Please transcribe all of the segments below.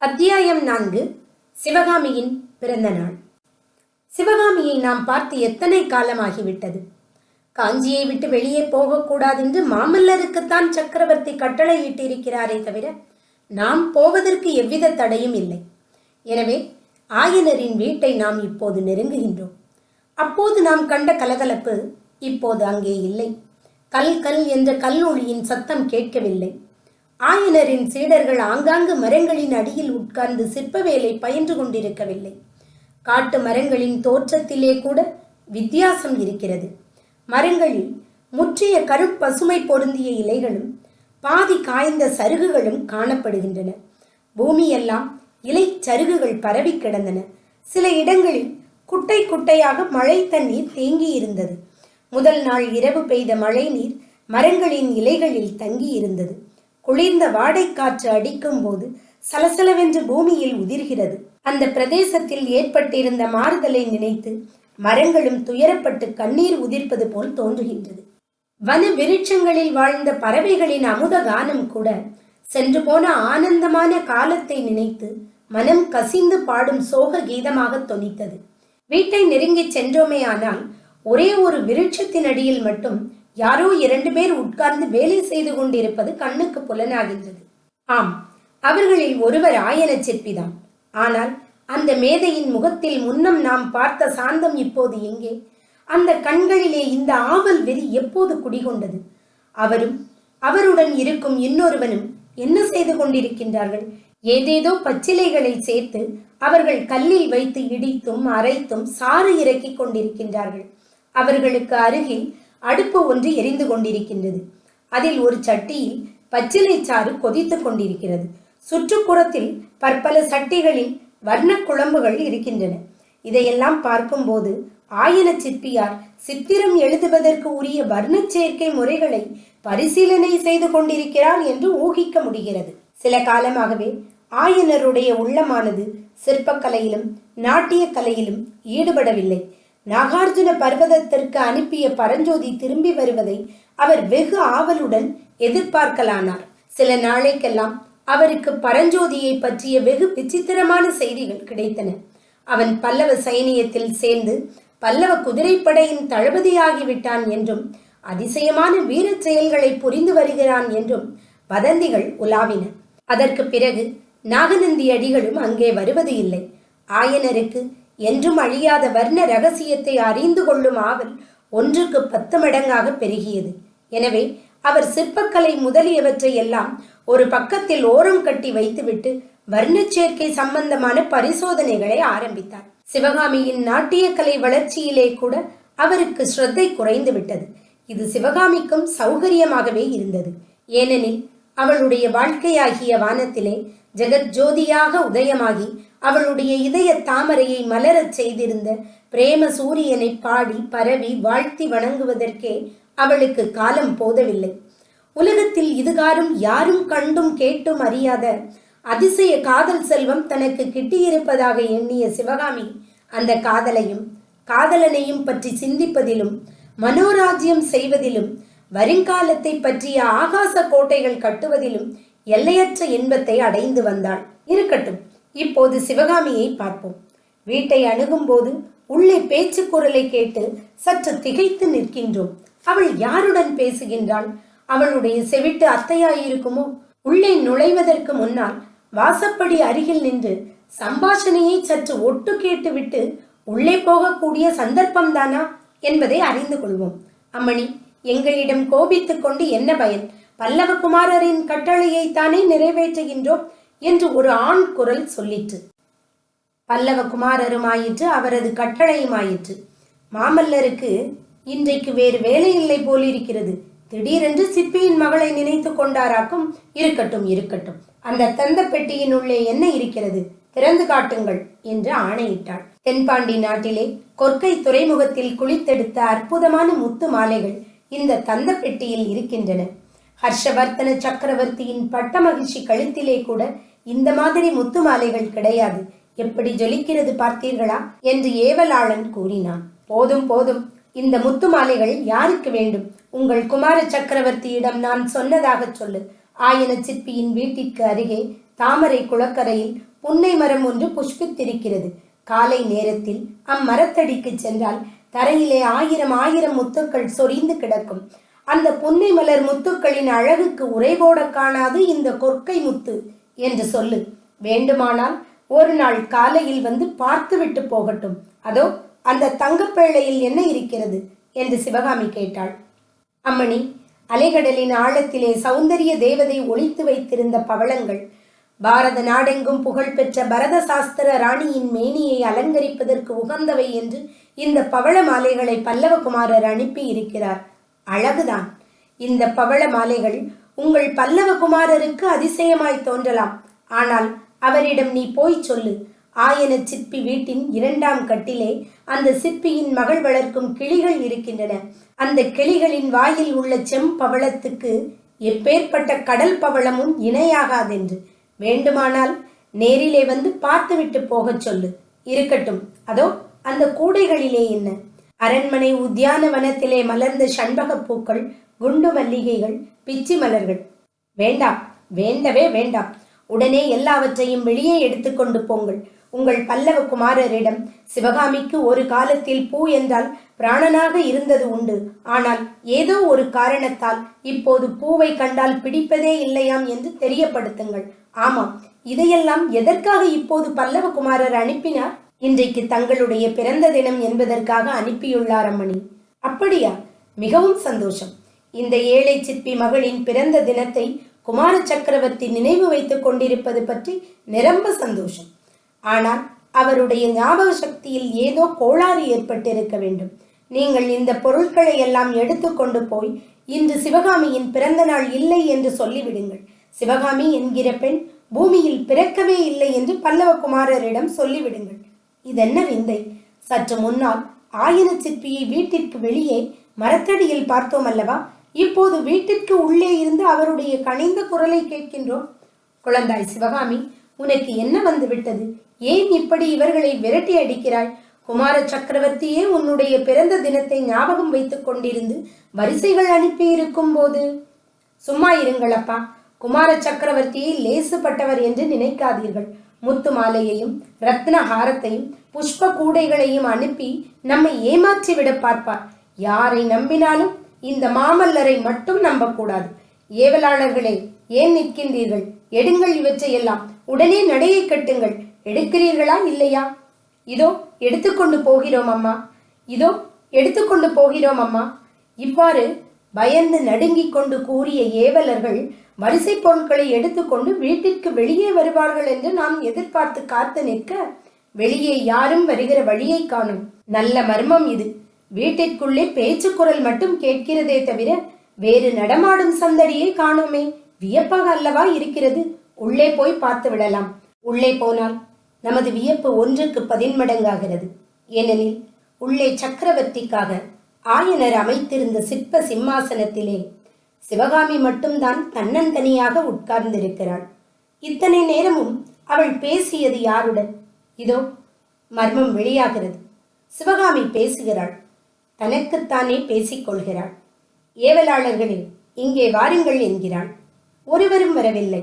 அத்தியாயம் நான்கு சிவகாமியின் பிறந்த நாள். சிவகாமியை நாம் பார்த்து எத்தனை காலமாகிவிட்டது? காஞ்சியை விட்டு வெளியே போகக்கூடாதென்று மாமல்லருக்குத்தான் சக்கரவர்த்தி கட்டளையிட்டிருக்கிறாரே தவிர நாம் போவதற்கு எவ்வித தடையும் இல்லை. எனவே ஆயனரின் வீட்டை நாம் இப்போது நெருங்குகின்றோம். அப்போது நாம் கண்ட கலகலப்பு இப்போது அங்கே இல்லை. கல் கல் என்ற கல்லொளியின் சத்தம் கேட்கவில்லை. ஆயனரின் சீடர்கள் ஆங்காங்கு மரங்களின் அடியில் உட்கார்ந்து சிற்ப வேலை பயின்று கொண்டிருக்கவில்லை. காட்டு மரங்களின் தோற்றத்திலே கூட வித்தியாசம் இருக்கிறது. மரங்களில் முற்றிய கருப்பசுமை பொருந்திய இலைகளும் பாதி காய்ந்த சருகுகளும் காணப்படுகின்றன. பூமியெல்லாம் இலை சருகுகள் பரவி கிடந்தன. சில இடங்களில் குட்டை குட்டையாக மழை தண்ணீர் தேங்கியிருந்தது. முதல் நாள் இரவு பெய்த மழை நீர் மரங்களின் இலைகளில் தங்கியிருந்தது. குளிர்ந்த வாடைக்காற்று அடிக்கும் போது சலசலவென்று பூமியில் உதிர்கிறது. அந்த பிரதேசத்தில் ஏற்பட்டிருந்த மாறுதலை நினைத்து மரங்களும் துயரப்பட்டு கண்ணீர் உதிர்ப்பது போல் தோன்றுகின்றது. வன விருட்சங்களில் வாழ்ந்த பறவைகளின் அமுத கானம் கூட சென்று போன ஆனந்தமான காலத்தை நினைத்து மனம் கசிந்து பாடும் சோக கீதமாக தொனித்தது. வீட்டை நெருங்கிச் சென்றோமே ஆனால் ஒரே ஒரு விருட்சத்தின் அடியில் மட்டும் யாரோ இரண்டு பேர் உட்கார்ந்து வேலை செய்து கொண்டிருப்பது கண்ணுக்கு புலனாகின்றது. ஆம் அவர்களில் ஒருவர் ஆயன சிற்பிதான் ஆனால் அந்த மேதையின் முகத்தில் முன்னம் நாம் பார்த்த சாந்தம் இப்போது எங்கே? அந்த கண்களிலே இந்த ஆவல் வெறி எப்போது குடிகொண்டது? அவரும் அவருடன் இருக்கும் இன்னொருவனும் என்ன செய்து கொண்டிருக்கின்றார்கள்? ஏதேதோ பச்சிலைகளை சேர்த்து அவர்கள் கல்லில் வைத்து இடித்தும் அரைத்தும் சாறு இறக்கிக் கொண்டிருக்கின்றார்கள். அவர்களுக்கு அருகில் அடுப்பு ஒன்று எரிந்து கொண்டிருக்கின்றது. அதில் ஒரு சட்டியில் பச்சிலை சாறு கொதித்து கொண்டிருக்கிறது. சுற்றுப்புறத்தில் பற்பல சட்டிகளில் வர்ண குழம்புகள் இருக்கின்றன. இதையெல்லாம் பார்க்கும்போது ஆயன சிற்பியார் சித்திரம் எழுதுவதற்கு உரிய வர்ணச் சேர்க்கை முறைகளை பரிசீலனை செய்து கொண்டிருக்கிறார் என்று ஊகிக்க முடிகிறது. சில காலமாகவே ஆயனருடைய உள்ளமானது சிற்பக்கலையிலும் நாட்டிய கலையிலும் ஈடுபடவில்லை. நாகார்ஜுன பர்வதத்திற்கு அனுப்பிய பரஞ்சோதி திரும்பி வருவதை அவர் வெகு ஆவலுடன் எதிர்பார்க்கலானார். சில நாளைக்கெல்லாம் அவருக்கு பரஞ்சோதியை பற்றிய வெகு விசித்திரமான செய்திகள் கிடைத்தன. அவன் பல்லவ சைனியத்தில் சேர்ந்து பல்லவ குதிரைப்படையின் தளபதியாகிவிட்டான் என்றும் அதிசயமான வீரச் செயல்களை புரிந்து வருகிறான் என்றும் வதந்திகள் உலாவின. அதற்கு பிறகு நாகநந்தி அடிகளும் அங்கே வருவது இல்லை. ஆயனருக்கு என்றும் அழியாத வர்ண ரகசியத்தை அறிந்து கொள்ளும் ஆவல் ஒன்றுக்கு பத்து மடங்காக பெருகியது. எனவே அவர் சிற்பக்கலை முதலியவற்றை எல்லாம் ஒரு பக்கத்தில் ஓரம் கட்டி வைத்துவிட்டு வர்ண சேர்க்கை சம்பந்தமான பரிசோதனைகளை ஆரம்பித்தார். சிவகாமியின் நாட்டியக்கலை வளர்ச்சியிலே கூட அவருக்கு ஸ்ரத்தை குறைந்து விட்டது. இது சிவகாமிக்கும் சௌகரியமாகவே இருந்தது. ஏனெனில் அவளுடைய வாழ்க்கையாகிய வானத்திலே ஜெகத் ஜோதியாக உதயமாகி அவளுடைய இதய தாமரையை மலரச் செய்திருந்த பிரேம சூரியனை பாடி பரவி வாழ்த்தி வணங்குவதற்கே அவளுக்கு காலம் போதவில்லை. உலகத்தில் இதுகாரும் யாரும் கண்டும் கேட்டும் அறியாத அதிசய காதல் செல்வம் தனக்கு கிட்டியிருப்பதாக எண்ணிய சிவகாமி அந்த காதலையும் காதலனையும் பற்றி சிந்திப்பதிலும் மனோராஜ்யம் செய்வதிலும் வருங்காலத்தை பற்றிய ஆகாச கோட்டைகள் கட்டுவதிலும் எல்லையற்ற இன்பத்தை அடைந்து வந்தாள். இருக்கட்டும். இப்போது சிவகாமியை பார்ப்போம். வீட்டை அணுகும்போது உள்ளே பேச்சு குரலை கேட்டு சற்று திகைத்து நிற்கின்றோம். அவள் யாருடன் பேசுகின்றாள்? அவளுடைய செவிட்டு அத்தையாயிருக்குமோ? உள்ளே நுழைவதற்கு முன்னால் வாசப்படி அருகில் நின்று சம்பாஷணையை சற்று ஒட்டு கேட்டுவிட்டு உள்ளே போகக்கூடிய சந்தர்ப்பம்தானா என்பதை அறிந்து கொள்வோம். அம்மணி எங்களிடம் கோபித்துக் கொண்டு என்ன பயன்? பல்லவகுமாரரின் கட்டளையை தானே நிறைவேற்றுகின்றோம். என்று ஒரு ஆண் குரல் சொல்லிற்று. பல்லவ குமாரருமாயிற்று அவரது கட்டளையுமாயிற்று. மாமல்லருக்கு இன்றைக்கு வேறு வேலை இல்லை போலிருக்கிறது. திடீரென்று சிப்பியின் மகளை நினைத்து கொண்டாராக்கும் இருக்கட்டும் இருக்கட்டும். அந்த தந்த பெட்டியின் உள்ளே என்ன இருக்கிறது? திறந்து காட்டுங்கள் என்று ஆணையிட்டாள். தென்பாண்டி நாட்டிலே கொற்கை துறைமுகத்தில் குளித்தெடுத்த அற்புதமான முத்து மாலைகள் இந்த தந்த பெட்டியில் இருக்கின்றன. ஹர்ஷவர்த்தன சக்கரவர்த்தியின் பட்ட மகிழ்ச்சி கழுத்திலே கூட இந்த மாதிரி முத்து மாலைகள் கிடையாது. எப்படி ஜொலிக்கிறது பார்த்தீர்களா? என்று ஏவலாளன் கூறினான். போதும் போதும். இந்த முத்து மாலைகள் யாருக்கு வேண்டும்? உங்கள் குமார சக்கரவர்த்தியிடம் நான் சொன்னதாக சொல்லு. ஆயன சிற்பியின் வீட்டிற்கு அருகே தாமரை குளக்கரையில் புன்னை மரம் ஒன்று புஷ்பித்திருக்கிறது. காலை நேரத்தில் அம்மரத்தடிக்கு சென்றால் தரையிலே ஆயிரம் ஆயிரம் முத்துக்கள் சொரிந்து கிடக்கும். அந்த புன்னை மலர் முத்துக்களின் அழகுக்கு உறைவோட காணாது இந்த கொற்கை முத்து. என்று சொல்லு. வேண்டுமானால் ஒரு நாள் காலையில் வந்து பார்த்துவிட்டு போகட்டும். அதோ அந்த தங்கப்பேழையில் என்ன இருக்கிறது? என்று சிவகாமி கேட்டாள். அம்மணி அலைகடலின் ஆழத்திலே சௌந்தரிய தேவதை ஒழித்து வைத்திருந்த பவளங்கள் பாரத நாடெங்கும் புகழ்பெற்ற பரத சாஸ்திர ராணியின் மேனியை அலங்கரிப்பதற்கு உகந்தவை என்று இந்த பவள மாலைகளை பல்லவகுமாரர் அனுப்பி இருக்கிறார் அழகுதான். இந்த பவள மாலைகள் உங்கள் பல்லவகுமாரருக்கு அதிசயமாய் தோன்றலாம். ஆனால் அவரிடம் நீ போய் சொல்லு. ஆயன சிற்பி வீட்டின் இரண்டாம் கட்டிலே அந்த சிற்பியின் மகள் வளர்க்கும் கிளிகள் இருக்கின்றன. அந்த கிளிகளின் வாயில் உள்ள செம்பவளத்துக்கு எப்பேற்பட்ட கடல் பவளமும் இணையாகாதென்று. வேண்டுமானால் நேரிலே வந்து பார்த்துவிட்டு போகச் சொல்லு. இருக்கட்டும். அதோ அந்த கூடைகளிலே என்ன? அரண்மனை உத்தியானவனத்திலே மலர்ந்த சண்பக பூக்கள் குண்டு மல்லிகைகள் பிச்சி மலர்கள் வேண்டாம் வேண்டவே வேண்டாம். உடனே எல்லாவற்றையும் வெளியே எடுத்துக்கொண்டு போங்கள். உங்கள் பல்லவ குமாரரிடம் சிவகாமிக்கு ஒரு காலத்தில் பூ என்றால் பிராணனாக இருந்தது உண்டு. ஆனால் ஏதோ ஒரு காரணத்தால் இப்போது பூவை கண்டால் பிடிப்பதே இல்லையாம் என்று தெரியப்படுத்துங்கள். ஆமாம் இதையெல்லாம் எதற்காக இப்போது பல்லவ குமாரர் அனுப்பினார்? இன்றைக்கு தங்களுடைய பிறந்த தினம் என்பதற்காக அனுப்பியுள்ளார் அம்மணி. அப்படியா? மிகவும் சந்தோஷம். இந்த ஏழை சிற்பி மகளின் பிறந்த தினத்தை குமார சக்கரவர்த்தி நினைவு வைத்துக் கொண்டிருப்பது பற்றி நிரம்ப சந்தோஷம். ஆனால் அவருடைய ஞாபக சக்தியில் ஏதோ கோளாறு ஏற்பட்டிருக்க வேண்டும். நீங்கள் இந்த பொருட்களை எல்லாம் எடுத்துக்கொண்டு போய் இன்று சிவகாமியின் பிறந்த நாள் இல்லை என்று சொல்லிவிடுங்கள். சிவகாமி என்கிற பெண் பூமியில் பிறக்கவே இல்லை என்று பல்லவகுமாரரிடம் சொல்லிவிடுங்கள். இதென்ன விந்தை? சற்று முன்னால் ஆயன சிற்பியை வீட்டிற்கு வெளியே மரத்தடியில் பார்த்தோம் அல்லவா? இப்போது வீட்டிற்கு உள்ளே இருந்து அவருடைய கனிந்த குரலை கேட்கின்றோம். குழந்தாய் சிவகாமி உனக்கு என்ன வந்து விட்டது ஏன் இப்படி இவர்களை விரட்டி அடிக்கிறாய்? குமார சக்கரவர்த்தியே உன்னுடைய பிறந்த தினத்தை ஞாபகம் வைத்துக் கொண்டிருந்து வரிசைகள் அனுப்பி இருக்கும் போது. சும்மா இருங்களப்பா. குமார சக்கரவர்த்தியை லேசுப்பட்டவர் என்று நினைக்காதீர்கள். முத்து மாலையையும் ரத்ன ஹாரத்தையும் புஷ்ப கூடைகளையும் அனுப்பி நம்மை ஏமாற்றி விட பார்ப்பார். யாரை நம்பினாலும் இந்த மாமல்லரை மட்டும் நம்பக்கூடாது. ஏவலாளர்களே ஏன் நிற்கின்றீர்கள்? எடுங்கள் இவற்றையெல்லாம். உடனே நடையை கட்டுங்கள். எடுக்கிறீர்களா இல்லையா? இதோ எடுத்துக்கொண்டு போகிறோம் அம்மா. இதோ எடுத்துக்கொண்டு போகிறோம் அம்மா. இவ்வாறு பயந்து நடுங்கிக் கொண்டு கூறிய ஏவலர்கள் வரிசை பொருட்களை எடுத்துக்கொண்டு வீட்டிற்கு வெளியே வருவார்கள் என்று நாம் எதிர்பார்த்து காத்து நிற்க வெளியே யாரும் வருகிற வழியை காணும். நல்ல மர்மம் இது. வீட்டிற்குள்ளே பேச்சு குரல் மட்டும் கேட்கிறதே தவிர வேறு நடமாடும் சந்தடியை காணோமே. வியப்பாக அல்லவா இருக்கிறது? உள்ளே போய் பார்த்து விடலாம். உள்ளே போனால் நமது வியப்பு ஒன்றுக்கு பதின்மடங்காகிறது. ஏனெனில் உள்ளே சக்கரவர்த்திக்காக ஆயனர் அமைத்திருந்த சிற்ப சிம்மாசனத்திலே சிவகாமி மட்டும்தான் தன்னந்தனியாக உட்கார்ந்திருக்கிறாள். இத்தனை நேரமும் அவள் பேசியது யாருடன்? இதோ மர்மம் வெளியாகிறது. சிவகாமி பேசுகிறாள். தனக்குத்தானே பேசிக்கொள்கிறாள் ஏவலாளர்களே இங்கே வாருங்கள் என்கிறாள் ஒருவரும் வரவில்லை.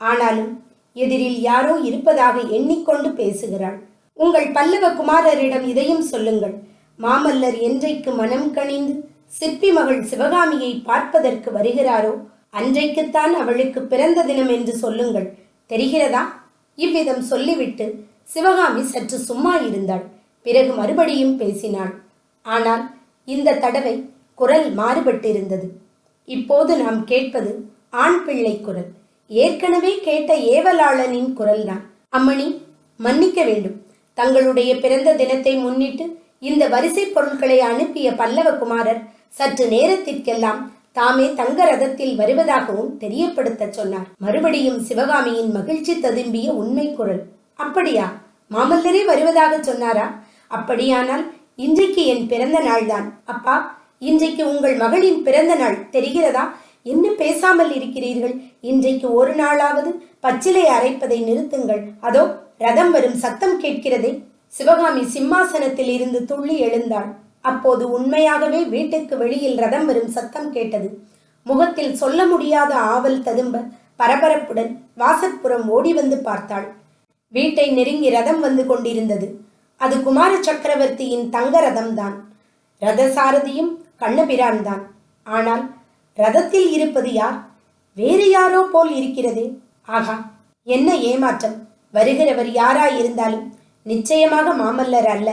ஆனாலும் எதிரில் யாரோ இருப்பதாக எண்ணிக்கொண்டு பேசுகிறாள் உங்கள் பல்லவ குமாரரிடம் இதையும் சொல்லுங்கள். மாமல்லர் என்றைக்கு மனம் கணிந்து சிற்பி மகள் சிவகாமியை பார்ப்பதற்கு வருகிறாரோ அன்றைக்குத்தான் அவளுக்கு பிறந்த தினம் என்று சொல்லுங்கள். தெரிகிறதா? இவ்விதம் சொல்லிவிட்டு சிவகாமி சற்று சும்மா இருந்தாள். பிறகு மறுபடியும் பேசினாள். ஆனால் இந்த தடவை குரல் மாறுபட்டிருந்தது. இப்போது நாம் கேட்பது ஆண் பிள்ளை குரல். ஏற்கனவே கேட்ட ஏவலாளனின் குரல்தான். அம்மணி மன்னிக்க வேண்டும். தங்களுடைய பிறந்த தினத்தை முன்னிட்டு இந்த வரிசை பொருட்களை அனுப்பிய பல்லவ குமாரர் சற்று நேரத்திற்கெல்லாம் தாமே தங்க ரதத்தில் வருவதாகவும் தெரியப்படுத்த சொன்னார். மறுபடியும் சிவகாமியின் மகிழ்ச்சி ததும்பிய உண்மை குரல். அப்படியா? மாமல்லரே வருவதாக சொன்னாரா? அப்படியானால் இன்றைக்கு என் பிறந்த நாள்தான். அப்பா இன்றைக்கு உங்கள் மகளின் பிறந்த நாள். தெரிகிறதா? என்ன பேசாமல் இருக்கிறீர்கள்? இன்றைக்கு ஒரு நாளாவது பச்சிலை அரைப்பதை நிறுத்துங்கள். அதோ ரதம் வரும் சத்தம் கேட்கிறதே. சிவகாமி சிம்மாசனத்தில் இருந்து துள்ளி எழுந்தாள். அப்போது உண்மையாகவே வீட்டுக்கு வெளியில் ரதம் வரும் சத்தம் கேட்டது. முகத்தில் சொல்ல முடியாத ஆவல் ததும்ப பரபரப்புடன் வாசற்புறம் ஓடி வந்து பார்த்தாள். வீட்டை நெருங்கி ரதம் வந்து கொண்டிருந்தது. அது குமார சக்கரவர்த்தியின் தங்க ரதம்தான் ரதசாரதியும் கண்ணபிரான் தான் ஆனால் ரதத்தில் இருப்பது யார்? வேறு யாரோ போல் இருக்கிறதே. ஆகா என்ன ஏமாற்றம்? வருகிறவர் யாராயிருந்தாலும் நிச்சயமாக மாமல்லர் அல்ல.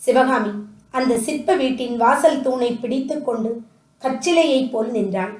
சிவகாமி அந்த சிற்ப வீட்டின் வாசல் தூணை பிடித்துக்கொண்டு கச்சிலையைப் போல் நின்றான்